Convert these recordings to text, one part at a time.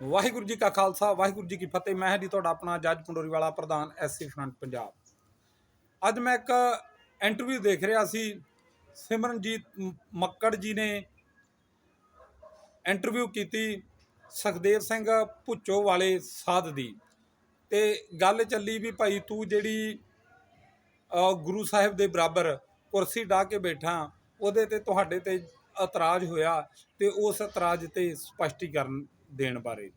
ਵਾਹਿਗੁਰੂ ਜੀ ਕਾ ਖਾਲਸਾ, ਵਾਹਿਗੁਰੂ ਜੀ ਕੀ ਫਤਿਹ। ਮੈਂ ਹਾਂ ਜੀ ਤੁਹਾਡਾ ਆਪਣਾ ਜੱਜ ਪੰਡੋਰੀ ਵਾਲਾ ਪ੍ਰਧਾਨ ਐਸਸੀ ਫਰੰਟ ਪੰਜਾਬ। ਅੱਜ ਮੈਂ ਇੱਕ ਇੰਟਰਵਿਊ ਦੇਖ ਰਿਹਾ ਸੀ। ਸਿਮਰਨਜੀਤ ਮੱਕੜ ਜੀ ਨੇ ਇੰਟਰਵਿਊ ਕੀਤੀ ਸੁਖਦੇਵ ਸਿੰਘ ਭੁੱਚੋ ਵਾਲੇ ਸਾਧ ਦੀ। ਤੇ ਗੱਲ ਚੱਲੀ ਵੀ ਭਾਈ ਤੂੰ ਜਿਹੜੀ ਗੁਰੂ ਸਾਹਿਬ ਦੇ ਬਰਾਬਰ ਕੁਰਸੀ ਢਾ ਕੇ ਬੈਠਾ, ਉਹਦੇ ਤੇ ਤੁਹਾਡੇ ਤੇ ਇਤਰਾਜ਼ ਹੋਇਆ ਤੇ ਉਸ ਇਤਰਾਜ਼ ਤੇ ਸਪਸ਼ਟੀਕਰਨ ਦੇਣ ਬਾਰੇ।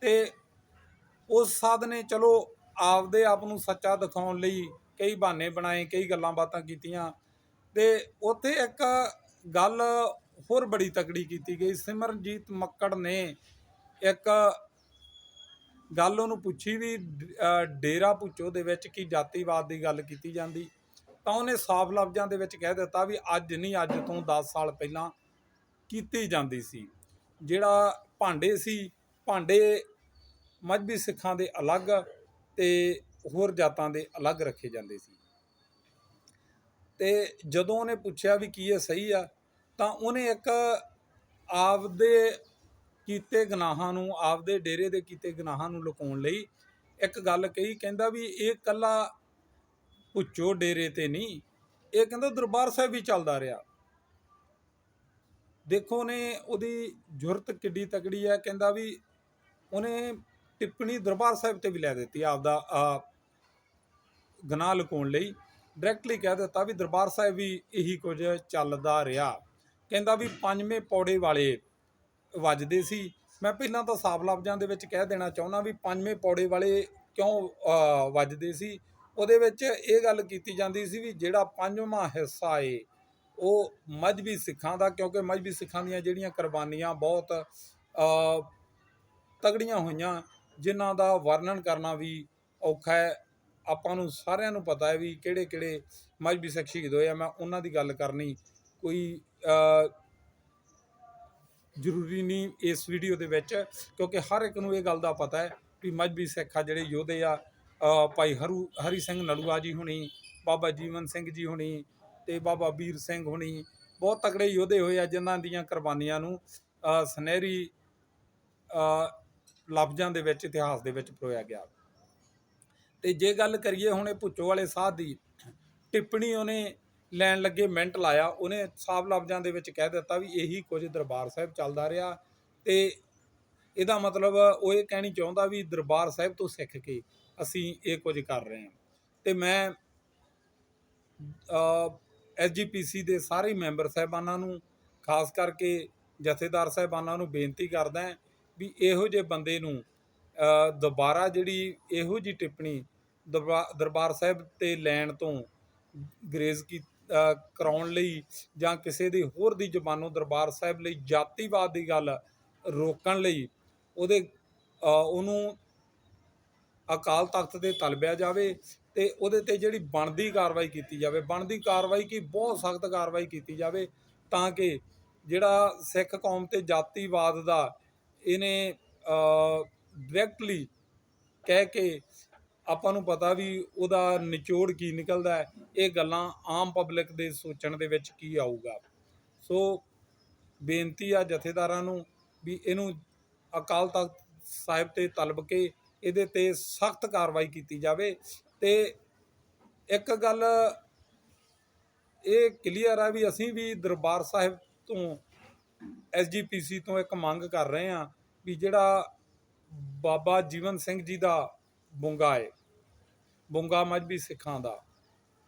ਤੇ ਉਸ ਸਾਧ ਨੇ ਚਲੋ ਆਪਦੇ ਆਪ ਨੂੰ ਸੱਚਾ ਦਿਖਾਉਣ ਲਈ ਕਈ ਬਹਾਨੇ ਬਣਾਏ, ਕਈ ਗੱਲਾਂ ਬਾਤਾਂ ਕੀਤੀਆਂ। ਤੇ ਉੱਥੇ ਇੱਕ ਗੱਲ ਹੋਰ ਬੜੀ ਤਕੜੀ ਕੀਤੀ ਗਈ। ਸਿਮਰਨਜੀਤ ਮੱਕੜ ਨੇ ਇੱਕ ਗੱਲ ਉਹਨੂੰ ਪੁੱਛੀ ਵੀ ਡੇਰਾ ਪੁੱਚੋ ਦੇ ਵਿੱਚ ਕੀ ਜਾਤੀਵਾਦ ਦੀ ਗੱਲ ਕੀਤੀ ਜਾਂਦੀ? ਤਾਂ ਉਹਨੇ ਸਾਫ਼ ਲਫ਼ਜ਼ਾਂ ਦੇ ਵਿੱਚ ਕਹਿ ਦਿੱਤਾ ਵੀ ਅੱਜ ਨਹੀਂ, ਅੱਜ ਤੋਂ 10 ਸਾਲ ਪਹਿਲਾਂ ਕੀਤੀ ਜਾਂਦੀ ਸੀ। ਜਿਹੜਾ ਭਾਂਡੇ ਸੀ, ਭਾਂਡੇ ਮਜਬੀ ਸਿੱਖਾਂ ਦੇ ਅਲੱਗ ਤੇ ਹੋਰ ਜਾਤਾਂ ਦੇ ਅਲੱਗ ਰੱਖੇ ਜਾਂਦੇ ਸੀ। ਤੇ ਜਦੋਂ ਉਹਨੇ ਪੁੱਛਿਆ ਵੀ ਕੀ ਇਹ ਸਹੀ ਆ, ਤਾਂ ਉਹਨੇ ਇੱਕ ਆਪਦੇ ਕੀਤੇ ਗਨਾਹਾਂ ਨੂੰ, ਆਪਦੇ ਡੇਰੇ ਦੇ ਕੀਤੇ ਗੁਨਾਹਾਂ ਨੂੰ ਲੁਕਾਉਣ ਲਈ ਇੱਕ ਗੱਲ ਕਹੀ, ਕਹਿੰਦਾ ਵੀ ਇਹ ਕੱਲਾ ਪੁੱਚੋ ਡੇਰੇ ਤੇ ਨਹੀਂ, ਇਹ ਕਹਿੰਦਾ ਦਰਬਾਰ ਸਾਹਿਬ ਵੀ ਚੱਲਦਾ ਰਿਹਾ। ਦੇਖੋ ਨੇ ਉਹਦੀ ਜੁਰਤ ਕਿੱਡੀ ਤਕੜੀ ਹੈ ਕਹਿੰਦਾ ਵੀ ਉਹਨੇ ਟਿੱਪਣੀ ਦਰਬਾਰ ਸਾਹਿਬ ਤੇ ਵੀ ਲੈ ਦਿੱਤੀ ਆਪਦਾ ਗਨਾਹ ਗੁਨਾਹ ਲੁਕਾਉਣ ਲਈ। ਡਾਇਰੈਕਟਲੀ ਕਹਿ ਦਿੱਤਾ ਵੀ ਦਰਬਾਰ ਸਾਹਿਬ ਵੀ ਇਹੀ ਕੁਝ ਚੱਲਦਾ ਰਿਹਾ। ਕਹਿੰਦਾ ਵੀ ਪੰਜਵੇਂ ਪੌੜੇ ਵਾਲੇ ਵੱਜਦੇ ਸੀ। ਮੈਂ ਪਹਿਲਾਂ ਤਾਂ ਸਾਫ਼ ਲਫ਼ਜ਼ਾਂ ਦੇ ਵਿੱਚ ਕਹਿ ਦੇਣਾ ਚਾਹੁੰਦਾ ਵੀ ਪੰਜਵੇਂ ਪੌੜੇ ਵਾਲੇ ਕਿਉਂ ਵੱਜਦੇ ਸੀ? ਉਹਦੇ ਵਿੱਚ ਇਹ ਗੱਲ ਕੀਤੀ ਜਾਂਦੀ ਸੀ ਵੀ ਜਿਹੜਾ ਪੰਜਵਾਂ ਹਿੱਸਾ ਏ ਉਹ ਮਜਬੀ ਸਿੱਖਾਂ ਦਾ ਕਿਉਂਕਿ ਮਜਬੀ ਸਿੱਖਾਂ ਦੀਆਂ ਜਿਹੜੀਆਂ ਕੁਰਬਾਨੀਆਂ ਬਹੁਤ ਅ, ਤਗੜੀਆਂ ਹੋਈਆਂ ਜਿਨ੍ਹਾਂ ਦਾ ਵਰਣਨ ਕਰਨਾ ਵੀ ਔਖਾ ਹੈ। ਆਪਾਂ ਨੂੰ ਸਾਰਿਆਂ ਨੂੰ ਪਤਾ ਹੈ ਵੀ ਕਿਹੜੇ ਕਿਹੜੇ ਮਜਬੀ ਸਿੱਖ ਸ਼ਹੀਦ ਹੋਏ ਆ। ਮੈਂ ਉਹਨਾਂ ਦੀ ਗੱਲ ਕਰਨੀ ਕੋਈ ਜ਼ਰੂਰੀ ਨਹੀਂ ਇਸ ਵੀਡੀਓ ਦੇ ਵਿੱਚ ਕਿਉਂਕਿ ਹਰ ਇੱਕ ਨੂੰ ਇਹ ਗੱਲ ਦਾ ਪਤਾ ਹੈ ਵੀ ਮਜਬੀ ਸਿੱਖ ਆ ਜਿਹੜੇ ਯੋਧੇ ਆ ਭਾਈ ਹਰੂ ਹਰੀ ਸਿੰਘ ਨਲੂਆ ਜੀ ਹੁਣੀ ਬਾਬਾ ਜੀਵਨ ਸਿੰਘ ਜੀ ਹੁਣੀ ਤੇ ਬਾਬਾ ਵੀਰ ਸਿੰਘ ਹੁਣੀ ਬਹੁਤ ਤਕੜੇ ਯੋਧੇ ਹੋਏ ਆ, ਜਿਨ੍ਹਾਂ ਦੀਆਂ ਕੁਰਬਾਨੀਆਂ ਨੂੰ ਸੁਨਹਿਰੀ ਲਫ਼ਜ਼ਾਂ ਦੇ ਵਿੱਚ, ਇਤਿਹਾਸ ਦੇ ਵਿੱਚ ਪਰੋਇਆ ਗਿਆ। ਤੇ ਜੇ ਗੱਲ ਕਰੀਏ ਹੁਣੇ ਭੁੱਚੋ ਵਾਲੇ ਸਾਧ ਦੀ, ਟਿੱਪਣੀ ਉਹਨੇ ਲੈਣ ਲੱਗੇ, ਮਿੰਟ ਲਾਇਆ। ਉਹਨੇ ਸਾਫ਼ ਲਫ਼ਜ਼ਾਂ ਦੇ ਵਿੱਚ ਕਹਿ ਦਿੱਤਾ ਵੀ ਇਹੀ ਕੁਝ ਦਰਬਾਰ ਸਾਹਿਬ ਚੱਲਦਾ ਰਿਹਾ। ਤੇ ਇਹਦਾ ਮਤਲਬ ਉਹ ਇਹ ਕਹਿਣੀ ਚਾਹੁੰਦਾ ਵੀ ਦਰਬਾਰ ਸਾਹਿਬ ਤੋਂ ਸਿੱਖ ਕੇ ਅਸੀਂ ਇਹ ਕੁਝ ਕਰ ਰਹੇ ਹਾਂ। ਤੇ ਮੈਂ ਐਸਜੀਪੀਸੀ ਦੇ ਸਾਰੇ ਮੈਂਬਰ ਸਾਹਿਬਾਨਾਂ ਨੂੰ ਖਾਸ ਕਰਕੇ ਜਥੇਦਾਰ ਸਾਹਿਬਾਨਾਂ ਨੂੰ ਬੇਨਤੀ ਕਰਦਾ ਹਾਂ ਵੀ ਇਹੋ ਜਿਹੇ ਬੰਦੇ ਨੂੰ ਦੁਬਾਰਾ ਜਿਹੜੀ ਇਹੋ ਜੀ ਟਿੱਪਣੀ ਦਰਬਾ- ਦਰਬਾਰ ਸਾਹਿਬ ਤੇ ਲੈਣ ਤੋਂ ਗਰੇਜ਼ ਕੀ ਅ, ਕਰਾਉਣ ਲਈ ਜਾਂ ਕਿਸੇ ਦੀ ਹੋਰ ਦੀ ਜ਼ਬਾਨੋਂ ਦਰਬਾਰ ਸਾਹਿਬ ਲਈ ਜਾਤੀਵਾਦ ਦੀ ਗੱਲ ਰੋਕਣ ਲਈ ਉਹਦੇ ਉਹਨੂੰ ਅਕਾਲ ਤਖਤ ਤੇ ਤਲਬਿਆ ਜਾਵੇ ਤੇ ਉਹਦੇ ਤੇ ਜਿਹੜੀ ਬਣਦੀ ਕਾਰਵਾਈ ਕੀਤੀ ਜਾਵੇ, ਬਣਦੀ ਕਾਰਵਾਈ ਕੀ ਬਹੁਤ ਸਖਤ ਕਾਰਵਾਈ ਕੀਤੀ ਜਾਵੇ ਤਾਂ ਕਿ ਜਿਹੜਾ ਸਿੱਖ ਕੌਮ ਤੇ ਜਾਤੀਵਾਦ ਦਾ ਇਹਨੇ ਡਾਇਰੈਕਟਲੀ ਕਹਿ ਕੇ ਆਪਾਂ ਨੂੰ ਪਤਾ ਵੀ ਉਹਦਾ ਨਿਚੋੜ ਕੀ ਨਿਕਲਦਾ ਹੈ, ਇਹ ਗੱਲਾਂ ਆਮ ਪਬਲਿਕ ਦੇ ਸੋਚਣ ਦੇ ਵਿੱਚ ਕੀ ਆਊਗਾ। ਸੋ ਬੇਨਤੀ ਆ ਜਥੇਦਾਰਾਂ ਨੂੰ ਵੀ ਇਹਨੂੰ ਅਕਾਲ ਤਖਤ ਸਾਹਿਬ ਤੇ ਤਲਬ ਕੇ ਇਹਦੇ ਤੇ ਸਖਤ ਕਾਰਵਾਈ ਕੀਤੀ ਜਾਵੇ ਤੇ ਇੱਕ ਗੱਲ ਇਹ ਕਲੀਅਰ ਆ ਵੀ ਅਸੀਂ ਵੀ ਦਰਬਾਰ ਸਾਹਿਬ ਤੋਂ ਐਸਜੀਪੀਸੀ ਤੋਂ ਇੱਕ ਮੰਗ ਕਰ ਰਹੇ ਹਾਂ ਵੀ ਜਿਹੜਾ ਬਾਬਾ ਜੀਵਨ ਸਿੰਘ ਜੀ ਦਾ ਬੁੰਗਾ ਹੈ ਬੁੰਗਾ ਮਜਬੀ ਸਿੱਖਾਂ ਦਾ,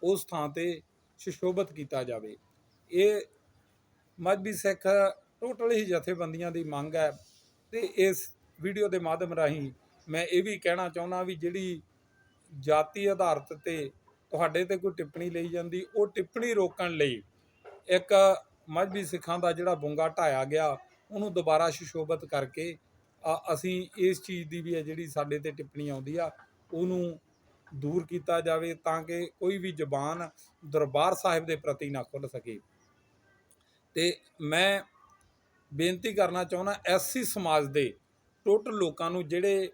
ਉਸ ਥਾਂ ਤੇ ਸੁਸ਼ੋਭਿਤ ਕੀਤਾ ਜਾਵੇ। ਇਹ ਮਜਬੀ ਸਿੱਖ ਟੋਟਲ ਹੀ ਜਥੇਬੰਦੀਆਂ ਦੀ ਮੰਗ ਹੈ ਤੇ ਇਸ ਵੀਡੀਓ ਦੇ ਮਾਧਿਅਮ ਰਾਹੀਂ ਮੈਂ ਇਹ ਵੀ ਕਹਿਣਾ ਚਾਹੁੰਦਾ ਵੀ ਜਿਹੜੀ ਜਾਤੀ ਆਧਾਰਿਤ ਤੇ ਤੁਹਾਡੇ ਤੇ ਕੋਈ ਟਿੱਪਣੀ ਲਈ ਜਾਂਦੀ, ਉਹ ਟਿੱਪਣੀ ਰੋਕਣ ਲਈ ਇੱਕ ਮਜਬੀ ਸਿੱਖਾਂ ਦਾ ਜਿਹੜਾ ਬੁੰਗਾ ਢਾਇਆ ਗਿਆ, ਉਹਨੂੰ ਦੁਬਾਰਾ ਸੁਸ਼ੋਭਿਤ ਕਰਕੇ ਅਸੀਂ ਇਸ ਚੀਜ਼ ਦੀ ਵੀ ਹੈ ਜਿਹੜੀ ਸਾਡੇ ਤੇ ਟਿੱਪਣੀ ਆਉਂਦੀ ਆ, ਉਹਨੂੰ ਦੂਰ ਕੀਤਾ ਜਾਵੇ ਤਾਂ ਕਿ ਕੋਈ ਵੀ ਜ਼ਬਾਨ ਦਰਬਾਰ ਸਾਹਿਬ ਦੇ ਪ੍ਰਤੀ ਨਾ ਖੁੱਲ ਸਕੇ। ਤੇ ਮੈਂ ਬੇਨਤੀ ਕਰਨਾ ਚਾਹੁੰਦਾ, ਐਸਸੀ ਸਮਾਜ ਦੇ ਟੋਟਲ ਲੋਕਾਂ ਨੂੰ ਜਿਹੜੇ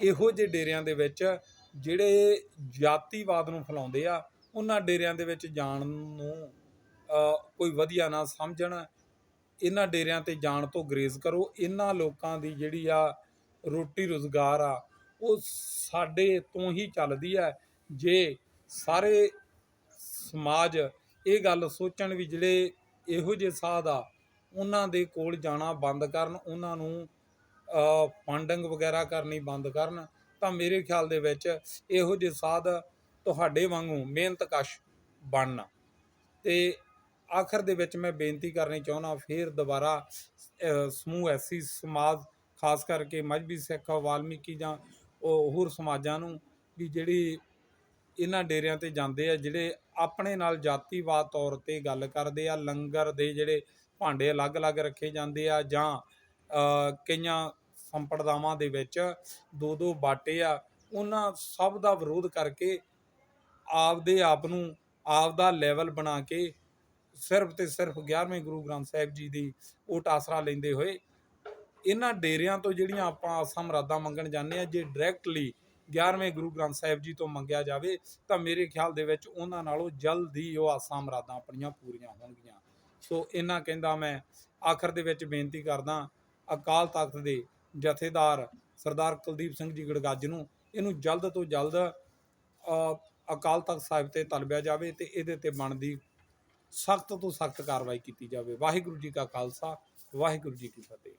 ਇਹੋ ਜਿਹੇ ਡੇਰਿਆਂ ਦੇ ਵਿੱਚ ਜਿਹੜੇ ਜਾਤੀਵਾਦ ਨੂੰ ਫੈਲਾਉਂਦੇ ਆ, ਉਹਨਾਂ ਡੇਰਿਆਂ ਦੇ ਵਿੱਚ ਜਾਣ ਨੂੰ ਕੋਈ ਵਧੀਆ ਨਾ ਸਮਝਣ, ਇਹਨਾਂ ਡੇਰਿਆਂ ਤੇ ਜਾਣ ਤੋਂ ਗਰੇਜ਼ ਕਰੋ। ਇਹਨਾਂ ਲੋਕਾਂ ਦੀ ਜਿਹੜੀ ਆ ਰੋਟੀ ਰੋਜ਼ਗਾਰ ਆ, ਉਹ ਸਾਡੇ ਤੋਂ ਹੀ ਚੱਲਦੀ ਹੈ ਜੇ ਸਾਰੇ ਸਮਾਜ ਇਹ ਗੱਲ ਸੋਚਣ ਵੀ ਜਿਹੜੇ ਇਹੋ ਜਿਹੇ ਸਾਧ ਆ, ਉਹਨਾਂ ਦੇ ਕੋਲ ਜਾਣਾ ਬੰਦ ਕਰਨ, ਉਹਨਾਂ ਨੂੰ ਫੰਡਿੰਗ ਵਗੈਰਾ ਕਰਨੀ ਬੰਦ ਕਰਨ ਤਾਂ ਮੇਰੇ ਖਿਆਲ ਦੇ ਵਿੱਚ ਇਹੋ ਜਿਹੇ ਸਾਧ ਤੁਹਾਡੇ ਵਾਂਗੂ ਮਿਹਨਤਕਸ਼ ਬਣਨਾ। ਤੇ ਆਖਰ ਦੇ ਵਿੱਚ ਮੈਂ ਬੇਨਤੀ ਕਰਨੀ ਚਾਹੁੰਦਾ, ਫੇਰ ਦੁਬਾਰਾ ਸਮੂਹ ਐਸੀ ਸਮਾਜ, ਖਾਸ ਕਰਕੇ ਮਜਬੀ ਸਿੱਖ, ਵਾਲਮੀਕੀ ਜਾਂ ਉਹ ਹੋਰ ਸਮਾਜਾਂ ਨੂੰ ਵੀ ਜਿਹੜੀ ਇਹਨਾਂ ਡੇਰਿਆਂ ਤੇ ਜਾਂਦੇ ਆ, ਜਿਹੜੇ ਆਪਣੇ ਨਾਲ ਜਾਤੀਵਾਦ ਤੌਰ ਤੇ ਗੱਲ ਕਰਦੇ ਆ, ਲੰਗਰ ਦੇ ਜਿਹੜੇ ਭਾਂਡੇ ਅਲੱਗ-ਅਲੱਗ ਰੱਖੇ ਜਾਂਦੇ ਆ ਜਾਂ ਕਈਆਂ ਸੰਪਰਦਾਵਾਂ ਦੇ ਵਿੱਚ ਦੋ ਦੋ ਬਾਟੇ ਆ, ਉਹਨਾਂ ਸਭ ਦਾ ਵਿਰੋਧ ਕਰਕੇ ਆਪਦੇ ਆਪ ਨੂੰ ਆਪ ਦਾ ਲੈਵਲ ਬਣਾ ਕੇ ਸਿਰਫ ਤੇ ਸਿਰਫ 11ਵੇਂ ਗੁਰੂ ਗ੍ਰੰਥ ਸਾਹਿਬ ਜੀ ਦੀ ਓਟ ਆਸਰਾ ਲੈਂਦੇ ਹੋਏ ਇਹਨਾਂ ਡੇਰਿਆਂ ਤੋਂ ਜਿਹੜੀਆਂ ਆਪਾਂ ਆਸਾਂ ਮੁਰਾਦਾਂ ਮੰਗਣ ਜਾਂਦੇ ਆ ਜੇ ਡਾਇਰੈਕਟਲੀ 11ਵੇਂ ਗੁਰੂ ਗ੍ਰੰਥ ਸਾਹਿਬ ਜੀ ਤੋਂ ਮੰਗਿਆ ਜਾਵੇ, ਤਾਂ ਮੇਰੇ ਖਿਆਲ ਦੇ ਵਿੱਚ ਉਹਨਾਂ ਨਾਲੋਂ ਜਲਦੀ ਉਹ ਆਸਾਂ ਮੁਰਾਦਾਂ ਆਪਣੀਆਂ ਪੂਰੀਆਂ ਹੋਣਗੀਆਂ। ਸੋ ਇਹਨਾਂ ਕਹਿੰਦਾ ਮੈਂ ਆਖਰ ਦੇ ਵਿੱਚ ਬੇਨਤੀ ਕਰਦਾ, ਅਕਾਲ ਤਖਤ ਦੇ ਜਥੇਦਾਰ ਸਰਦਾਰ ਕੁਲਦੀਪ ਸਿੰਘ ਜੀ ਗੜਗੱਜ ਨੂੰ ਇਹਨੂੰ ਜਲਦ ਤੋਂ ਜਲਦ ਅਕਾਲ ਤਖਤ ਸਾਹਿਬ ਤੇ ਤਲਬਿਆ ਜਾਵੇ ਤੇ ਇਹਦੇ ਤੇ ਬਣਦੀ ਸਖਤ ਤੋਂ ਸਖਤ ਕਾਰਵਾਈ ਕੀਤੀ ਜਾਵੇ। ਵਾਹਿਗੁਰੂ ਜੀ ਕਾ ਖਾਲਸਾ, ਵਾਹਿਗੁਰੂ ਜੀ ਕੀ ਫਤਿਹ।